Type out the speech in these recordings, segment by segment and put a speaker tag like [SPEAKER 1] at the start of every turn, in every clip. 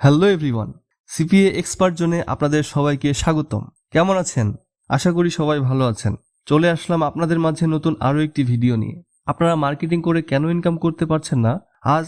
[SPEAKER 1] Hello everyone, CPA expert জোনে আপনাদের সবাইকে স্বাগতম। কেমন আছেন? আশা করি সবাই ভালো আছেন। চলে আসলাম আপনাদের মাঝে নতুন আরও একটি ভিডিও নিয়ে। আপনারা মার্কেটিং করে কেন ইনকাম করতে পারছেন না? আজ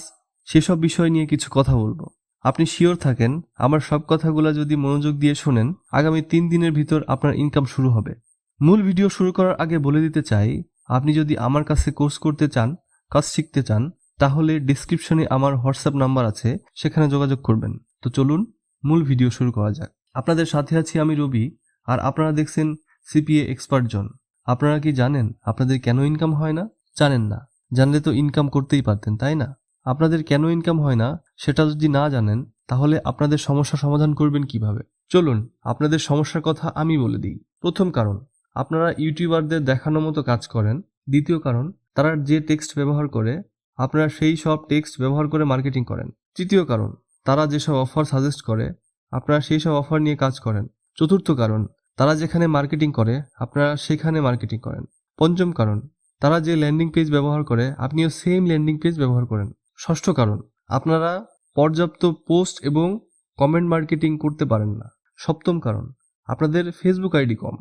[SPEAKER 1] সেসব বিষয় নিয়ে কিছু কথা বলব। আপনি শিওর থাকেন, আমার সব কথাগুলো যদি মনোযোগ দিয়ে শোনেন, আগামী তিন দিনের ভিতর আপনার ইনকাম শুরু হবে। মূল ভিডিও শুরু করার আগে বলে দিতে চাই, আপনি যদি আমার কাছে কোর্স করতে চান, কাজ শিখতে চান তাহলে ডিসক্রিপশনে আমার হোয়াটসঅ্যাপ নাম্বার আছে, সেখানে যোগাযোগ করবেন। তো চলুন, মূল ভিডিও শুরু করা যাক। আপনাদের সাথে আছি আমি রবি, আর আপনারা দেখছেন সিপিএ এক্সপার্ট জন। আপনারা কি জানেন আপনাদের কেন ইনকাম হয় না? জানেন না। জানলে তো ইনকাম করতেই পারতেন, তাই না? আপনাদের কেন ইনকাম হয় না, সেটা যদি না জানেন, তাহলে আপনাদের সমস্যা সমাধান করবেন কীভাবে? চলুন, আপনাদের সমস্যার কথা আমি বলে দিই। প্রথম কারণ, আপনারা ইউটিউবারদের দেখানো মতো কাজ করেন। দ্বিতীয় কারণ, তারা যে টেক্সট ব্যবহার করে আপনারা সেই সব টেক্সট ব্যবহার করে মার্কেটিং করেন। তৃতীয় কারণ, তারা যেসব অফার সাজেস্ট করে, আপনারা সেই সব অফার নিয়ে কাজ করেন। চতুর্থ কারণ, তারা যেখানে মার্কেটিং করে, আপনারা সেখানে মার্কেটিং করেন। পঞ্চম কারণ, তারা যে ল্যান্ডিং পেজ ব্যবহার করে, আপনিও সেম ল্যান্ডিং পেজ ব্যবহার করেন। ষষ্ঠ কারণ, আপনারা পর্যাপ্ত পোস্ট এবং কমেন্ট মার্কেটিং করতে পারেন না। সপ্তম কারণ, আপনাদের ফেসবুক আইডি কম।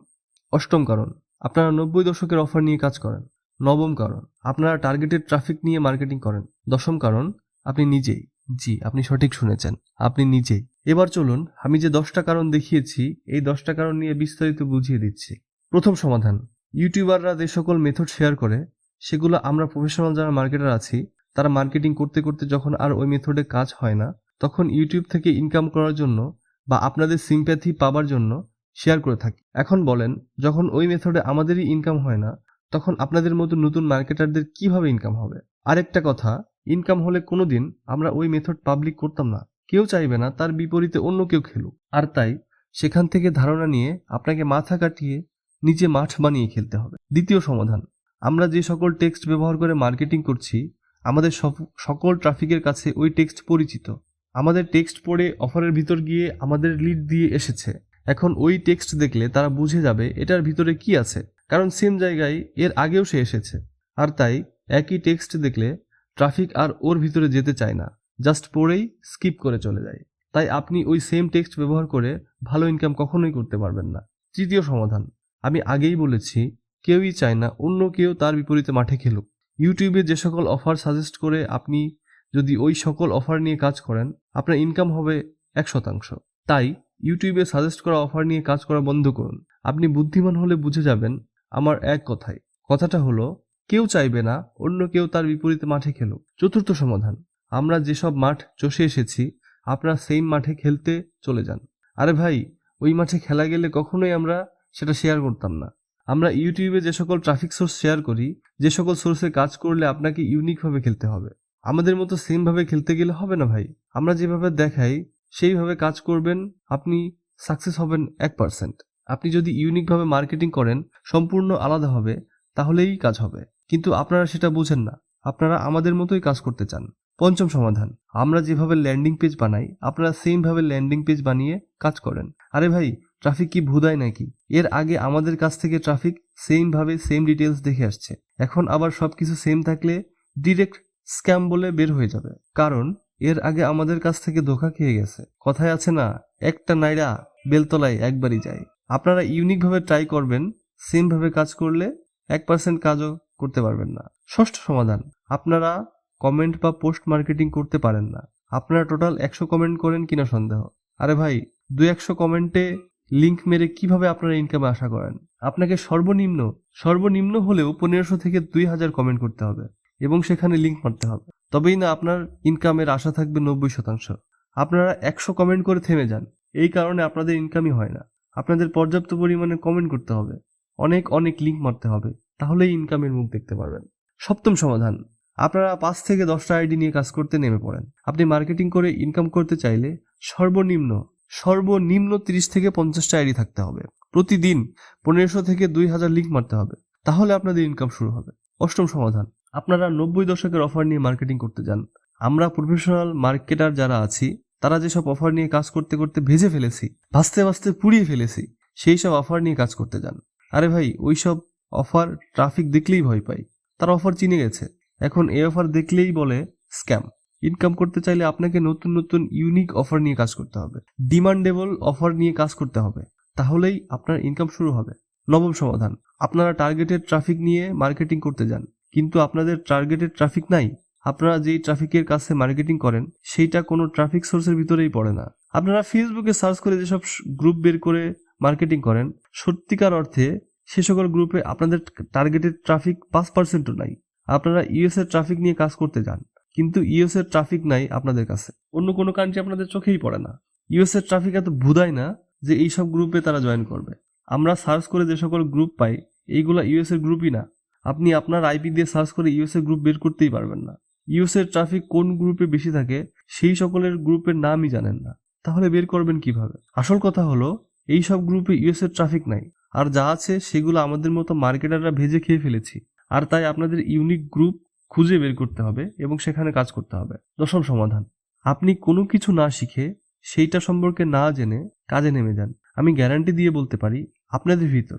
[SPEAKER 1] অষ্টম কারণ, আপনারা নব্বই দশকের অফার নিয়ে কাজ করেন। নবম কারণ, আপনারা টার্গেটেড ট্রাফিক নিয়ে মার্কেটিং করেন। দশম কারণ, আপনি নিজেই। জি, আপনি সঠিক শুনেছেন। আপনি নিজেই। এবার চলুন, আমি যে দশটা কারণ দেখিয়েছি, এই দশটা কারণ নিয়ে বিস্তারিত বুঝিয়ে দিচ্ছি। প্রথম সমাধান, ইউটিউবাররা যে সকল মেথড শেয়ার করে, সেগুলো আমরা প্রফেশনাল যারা মার্কেটার আছি, তারা মার্কেটিং করতে করতে যখন আর ওই মেথডে কাজ হয় না, তখন ইউটিউব থেকে ইনকাম করার জন্য বা আপনাদের সিম্প্যাথি পাবার জন্য শেয়ার করে থাকি। এখন বলেন, যখন ওই মেথডে আমাদেরই ইনকাম হয় না তখন আপনাদের মতো নতুন মার্কেটারদের কীভাবে ইনকাম হবে? আরেকটা কথা ইনকাম হলে কোনোদিন আমরা ওই মেথড পাবলিক করতাম না। কেউ চাইবে না, তার বিপরীতে অন্য কেউ খেলুক। আর তাই, সেখান থেকে ধারণা নিয়ে আপনাকে মাথা কাটিয়ে নিচে মাঠ বানিয়ে খেলতে হবে। দ্বিতীয় সমাধান, আমরা যে সকল টেক্সট ব্যবহার করে মার্কেটিং করছি, আমাদের সকল ট্রাফিকের কাছে ওই টেক্সট পরিচিত। আমাদের টেক্সট পড়ে অফারের ভিতর গিয়ে আমাদের লিড দিয়ে এসেছে। এখন ওই টেক্সট দেখলে তারা বুঝে যাবে, এটার ভিতরে কি আছে। কারণ সেম জায়গায় এর আগেও সে এসেছে। আর তাই একই টেক্সট দেখলে ট্রাফিক আর ওর ভিতরে যেতে চায় না। জাস্ট পড়েই স্কিপ করে চলে যায়। তাই আপনি ওই সেম টেক্সট ব্যবহার করে ভালো ইনকাম কখনোই করতে পারবেন না। তৃতীয় সমাধান। আমি আগেই বলেছি, কেউই চায় না অন্য কেউ তার বিপরীতে মাঠে খেলুক। ইউটিউবে যে সকল অফার সাজেস্ট করে আপনি যদি ওই সকল অফার নিয়ে কাজ করেন, আপনার ইনকাম হবে এক শতাংশ। তাই ইউটিউবে সাজেস্ট করা অফার নিয়ে কাজ করা বন্ধ করুন। আপনি বুদ্ধিমান হলে বুঝে যাবেন আমার এক কথায় কথাটা হলো, কেউ চাইবে না, অন্য কেউ তার বিপরীতে মাঠে খেলুক। চতুর্থ সমাধান, আমরা যেসব মাঠ চষে এসেছি, আপনারা সেই মাঠে খেলতে চলে যান। আরে ভাই, ওই মাঠে খেলা গেলে কখনোই আমরা সেটা শেয়ার করতাম না। আমরা ইউটিউবে যে সকল ট্রাফিক সোর্স শেয়ার করি, যে সকল সোর্সে কাজ করলে আপনাকে ইউনিকভাবে খেলতে হবে। আমাদের মতো সেমভাবে খেলতে গেলে হবে না ভাই। আমরা যেভাবে দেখাই, সেইভাবে কাজ করবেন, আপনি সাকসেস হবেন এক পার্সেন্ট আপনি যদি ইউনিকভাবে মার্কেটিং করেন, সম্পূর্ণ আলাদা হবে, তাহলেই কাজ হবে। কিন্তু আপনারা সেটা বুঝেন না। আপনারা আমাদের মতোই কাজ করতে চান। পঞ্চম সমাধান, আমরা যেভাবে ল্যান্ডিং পেজ বানাই, আপনারা সেমভাবে ল্যান্ডিং পেজ বানিয়ে কাজ করেন। আরে ভাই, ট্রাফিক কি ভুদায় নাকি? এর আগে আমাদের কাছ থেকে ট্রাফিক সেমভাবে সেম ডিটেলস দেখে আসছে। এখন আবার সব কিছু সেম থাকলে ডিরেক্ট স্ক্যাম বলে বের হয়ে যাবে। কারণ, এর আগে আমাদের কাছ থেকে ধোকা খেয়ে গেছে। কথায় আছে না, একটা নাইরা বেলতলায় একবারই যায়। আপনারা ইউনিকভাবে ট্রাই করবেন সেমভাবে কাজ করলে এক পার্সেন্ট কাজও করতে পারবেন না। ষষ্ঠ সমাধান, আপনারা কমেন্ট বা পোস্ট মার্কেটিং করতে পারেন না। আপনারা টোটাল একশো কমেন্ট করেন কিনা সন্দেহ। আরে ভাই দু একশো কমেন্টে লিঙ্ক মেরে কীভাবে আপনারা ইনকামে আশা করেন? আপনাকে সর্বনিম্ন সর্বনিম্ন হলেও পনেরোশো থেকে দুই হাজার কমেন্ট করতে হবে এবং সেখানে লিঙ্ক মারতে হবে। তবেই না আপনার ইনকামের আশা থাকবে নব্বই শতাংশ। আপনারা একশো কমেন্ট করে থেমে যান। এই কারণে আপনাদের ইনকামই হয় না। আপনাদের পর্যাপ্ত পরিমাণে কমেন্ট করতে হবে। অনেক অনেক লিঙ্ক মারতে হবে। তাহলেই ইনকামের মুখ দেখতে পারবেন। সপ্তম সমাধান। আপনারা পাঁচ থেকে দশটা আইডি নিয়ে কাজ করতে নেমে পড়েন। আপনি মার্কেটিং করে ইনকাম করতে চাইলে সর্বনিম্ন সর্বনিম্ন তিরিশ থেকে পঞ্চাশটা আইডি থাকতে হবে। প্রতিদিন পনেরোশো থেকে দুই হাজার লিঙ্ক মারতে হবে। তাহলে আপনাদের ইনকাম শুরু হবে। অষ্টম সমাধান। আপনারা নব্বই দশকের অফার নিয়ে মার্কেটিং করতে যান। আমরা প্রফেশনাল মার্কেটার যারা আছি তারা যেসব অফার নিয়ে কাজ করতে করতে ভেজে ফেলেছি, ভাসতে ভাসতে পুড়িয়ে ফেলেছি, সেই সব অফার নিয়ে কাজ করতে যান। আরে ভাই, ওই সব অফার ট্রাফিক দেখলেই ভয় পাই। তার অফার চিনে গেছে। এখন এই অফার দেখলেই বলে স্ক্যাম ইনকাম করতে চাইলে আপনাকে নতুন নতুন ইউনিক অফার নিয়ে কাজ করতে হবে। ডিমান্ডেবল অফার নিয়ে কাজ করতে হবে। তাহলেই আপনার ইনকাম শুরু হবে। নবম সমাধান। আপনারা টার্গেটেড ট্রাফিক নিয়ে মার্কেটিং করতে যান। কিন্তু আপনাদের টার্গেটেড ট্রাফিক নাই। আপনারা যেই ট্রাফিকের কাছে মার্কেটিং করেন, সেইটা কোনো ট্রাফিক সোর্সের ভিতরেই পড়ে না। আপনারা ফেসবুকে সার্চ করে যেসব গ্রুপ বের করে মার্কেটিং করেন, সত্যিকার অর্থে সে সকল গ্রুপে আপনাদের টার্গেটেড ট্রাফিক পাঁচ পার্সেন্টও নাই। আপনারা ইউএস এর ট্রাফিক নিয়ে কাজ করতে যান, কিন্তু ইউএস এর ট্রাফিক নাই আপনাদের কাছে। অন্য কোনো কান্ট্রি আপনাদের চোখেই পড়ে না। ইউএস এর ট্রাফিক এত ভুদায় না যে এইসব গ্রুপে তারা জয়েন করবে। আমরা সার্চ করে যে সকল গ্রুপ পাই, এইগুলা ইউএস এর গ্রুপই না। আপনি আপনার আইপি দিয়ে সার্চ করে ইউএস এর গ্রুপ বের করতেই পারবেন না। ইউএস এর ট্রাফিক কোন গ্রুপে বেশি থাকে, সেই সকলের গ্রুপের নামই জানেন না। তাহলে বের করবেন কীভাবে? আসল কথা হলো, এই সব গ্রুপে ইউএসের ট্রাফিক নাই। আর যা আছে, সেগুলো আমাদের মতো মার্কেটাররা ভেজে খেয়ে ফেলেছি। আর তাই আপনাদের ইউনিক গ্রুপ খুঁজে বের করতে হবে এবং সেখানে কাজ করতে হবে। দশম সমাধান। আপনি কোনো কিছু না শিখে, সেইটা সম্পর্কে না জেনে কাজে নেমে যান। আমি গ্যারান্টি দিয়ে বলতে পারি, আপনাদের ভিতর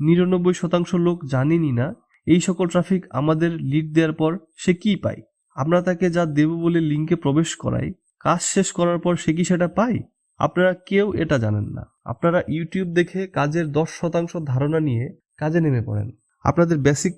[SPEAKER 1] নিরানব্বই শতাংশ লোক জানেনই না, এই সকল ট্রাফিক আমাদের লিড দেওয়ার পর সে কি পায়। আমরা তাকে যা দেব বলে লিঙ্কে প্রবেশ করাই, কাজ শেষ করার পর সে কি সেটা পায়? আপনারা কেউ এটা জানেন না। আপনারা ইউটিউব দেখে কাজের দশ শতাংশ ধারণা নিয়ে কাজে নেমে পড়েন। আপনাদের বেসিক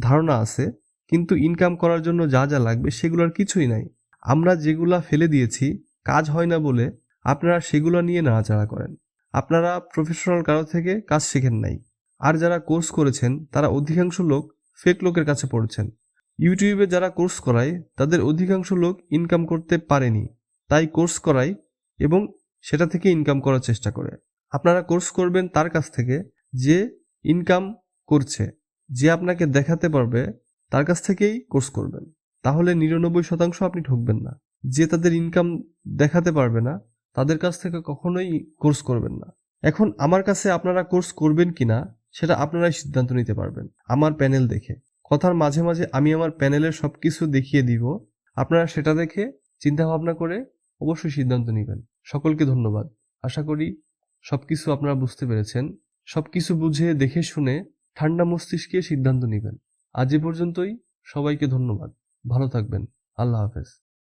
[SPEAKER 1] ধারণা আছে, কিন্তু ইনকাম করার জন্য যা যা লাগবে সেগুলোর কিছুই নাই। আমরা যেগুলা ফেলে দিয়েছি, কাজ হয় না বলে আপনারা সেগুলো নিয়ে নাড়াচাড়া করেন। আপনারা প্রফেশনাল কারও থেকে কাজ শেখেন নাই। আর যারা কোর্স করেছেন, তারা অধিকাংশ লোক ফেক লোকের কাছে পড়েছেন। ইউটিউবে যারা কোর্স করায়, তাদের অধিকাংশ লোক ইনকাম করতে পারেনি। তাই কোর্স করায় এবং সেটা থেকে ইনকাম করার চেষ্টা করে। আপনারা কোর্স করবেন তার কাছ থেকে যে ইনকাম করছে, যে আপনাকে দেখাতে পারবে, তার কাছ থেকেই কোর্স করবেন। তাহলে নিরানব্বই শতাংশ আপনি ঠকবেন না। যে তাদের ইনকাম দেখাতে পারবে না, তাদের কাছ থেকে কখনোই কোর্স করবেন না। এখন আমার কাছে আপনারা কোর্স করবেন কিনা, সেটা আপনারাই সিদ্ধান্ত নিতে পারবেন। আমার প্যানেল দেখে। কথার মাঝে মাঝে আমি আমার প্যানেলের সব কিছু দেখিয়ে দিব। আপনারা সেটা দেখে চিন্তা ভাবনা করে অবশ্যই সিদ্ধান্ত নেবেন। সকলকে ধন্যবাদ। আশা করি সব কিছু আপনারা বুঝতে পেরেছেন। সব কিছু বুঝে, দেখে শুনে ঠান্ডা মস্তিষ্কে সিদ্ধান্ত নেবেন। আজ এ পর্যন্তই। সবাইকে ধন্যবাদ। ভালো থাকবেন। আল্লাহ হাফেজ।